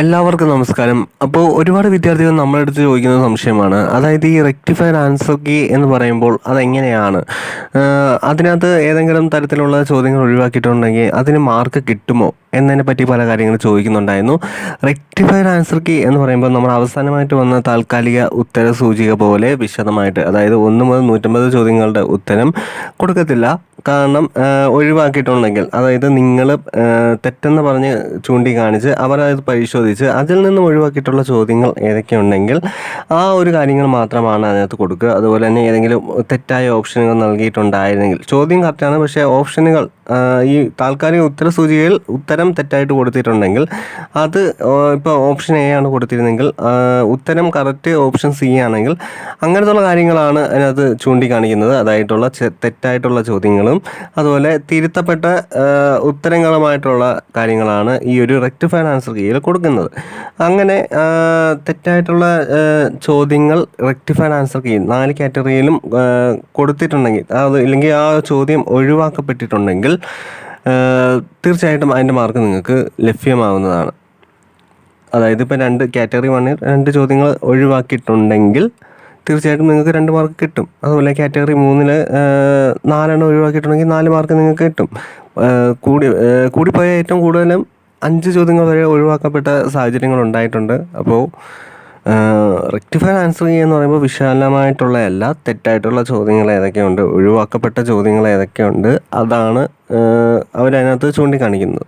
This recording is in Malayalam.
എല്ലാവർക്കും നമസ്കാരം. അപ്പോൾ ഒരുപാട് വിദ്യാർത്ഥികൾ നമ്മുടെ അടുത്ത് ചോദിക്കുന്ന സംശയമാണ്. അതായത് ഈ റെക്ടിഫൈഡ് ആൻസർ കീ എന്ന് പറയുമ്പോൾ അതെങ്ങനെയാണ്? അതിനകത്ത് ഏതെങ്കിലും തരത്തിലുള്ള ചോദ്യങ്ങൾ ഒഴിവാക്കിയിട്ടുണ്ടെങ്കിൽ അതിന് മാർക്ക് കിട്ടുമോ? എന്നതിനെ പറ്റി പല കാര്യങ്ങൾ ചോദിക്കുന്നുണ്ടായിരുന്നു. റെക്ടിഫൈഡ് ആൻസർ കീ എന്ന് പറയുമ്പോൾ നമ്മൾ അവസാനമായിട്ട് വന്ന താൽക്കാലിക ഉത്തര സൂചിക പോലെ വിശദമായിട്ട് അതായത് ഒന്ന് മുതൽ നൂറ്റമ്പത് ചോദ്യങ്ങളുടെ ഉത്തരം കൊടുക്കത്തില്ല. കാരണം ഒഴിവാക്കിയിട്ടുണ്ടെങ്കിൽ അതായത് നിങ്ങൾ തെറ്റെന്ന് പറഞ്ഞ് ചൂണ്ടിക്കാണിച്ച് അവരത് പരിശോധിച്ച് അതിൽ നിന്ന് ഒഴിവാക്കിയിട്ടുള്ള ചോദ്യങ്ങൾ ഏതൊക്കെയുണ്ടെങ്കിൽ ആ ഒരു കാര്യങ്ങൾ മാത്രമാണ് അതിനകത്ത് കൊടുക്കുക. അതുപോലെ തന്നെ ഏതെങ്കിലും തെറ്റായ ഓപ്ഷനുകൾ നൽകിയിട്ടുണ്ടായിരുന്നെങ്കിൽ ചോദ്യം കറക്റ്റാണ് പക്ഷേ ഓപ്ഷനുകൾ ഈ താൽക്കാലിക ഉത്തര സൂചികയിൽ ഉത്തരം തെറ്റായിട്ട് കൊടുത്തിട്ടുണ്ടെങ്കിൽ അത് ഇപ്പോൾ ഓപ്ഷൻ എ ആണ് കൊടുത്തിരുന്നെങ്കിൽ ഉത്തരം കറക്റ്റ് ഓപ്ഷൻ സി ആണെങ്കിൽ അങ്ങനത്തുള്ള കാര്യങ്ങളാണ് അതിനകത്ത് ചൂണ്ടിക്കാണിക്കുന്നത്. അതായിട്ടുള്ള തെറ്റായിട്ടുള്ള ചോദ്യങ്ങളും അതുപോലെ തിരുത്തപ്പെട്ട ഉത്തരങ്ങളുമായിട്ടുള്ള കാര്യങ്ങളാണ് ഈ ഒരു റെക്ടിഫൈഡ് ആൻസർ കീയിൽ കൊടുക്കുന്നത്. അങ്ങനെ തെറ്റായിട്ടുള്ള ചോദ്യങ്ങൾ റെക്ടിഫൈഡ് ആൻസർ കീ നാല് കാറ്റഗറിയിലും കൊടുത്തിട്ടുണ്ടെങ്കിൽ അത് ഇല്ലെങ്കിൽ ആ ചോദ്യം ഒഴിവാക്കപ്പെട്ടിട്ടുണ്ടെങ്കിൽ തീർച്ചയായിട്ടും അതിന്റെ മാർക്ക് നിങ്ങൾക്ക് ലഭ്യമാവുന്നതാണ്. അതായത് ഇപ്പോൾ രണ്ട് കാറ്റഗറി വണ്ണിൽ രണ്ട് ചോദ്യങ്ങൾ ഒഴിവാക്കിയിട്ടുണ്ടെങ്കിൽ തീർച്ചയായിട്ടും നിങ്ങൾക്ക് രണ്ട് മാർക്ക് കിട്ടും. അതുപോലെ കാറ്റഗറി മൂന്നിൽ നാലെണ്ണം ഒഴിവാക്കിയിട്ടുണ്ടെങ്കിൽ നാല് മാർക്ക് നിങ്ങൾക്ക് കിട്ടും. കൂടി കൂടിപ്പോയ ഏറ്റവും കൂടുതലും അഞ്ച് ചോദ്യങ്ങൾ വരെ ഒഴിവാക്കപ്പെട്ട സാഹചര്യങ്ങൾ ഉണ്ടായിട്ടുണ്ട്. അപ്പോൾ റെക്ടിഫൈഡ് ആൻസർ ചെയ്യുക എന്ന് പറയുമ്പോൾ വിശാലമായിട്ടുള്ള എല്ലാ തെറ്റായിട്ടുള്ള ചോദ്യങ്ങൾ ഏതൊക്കെയുണ്ട് ഒഴിവാക്കപ്പെട്ട ചോദ്യങ്ങൾ ഏതൊക്കെയുണ്ട് അതാണ് അവരതിനകത്ത് ചൂണ്ടിക്കാണിക്കുന്നത്.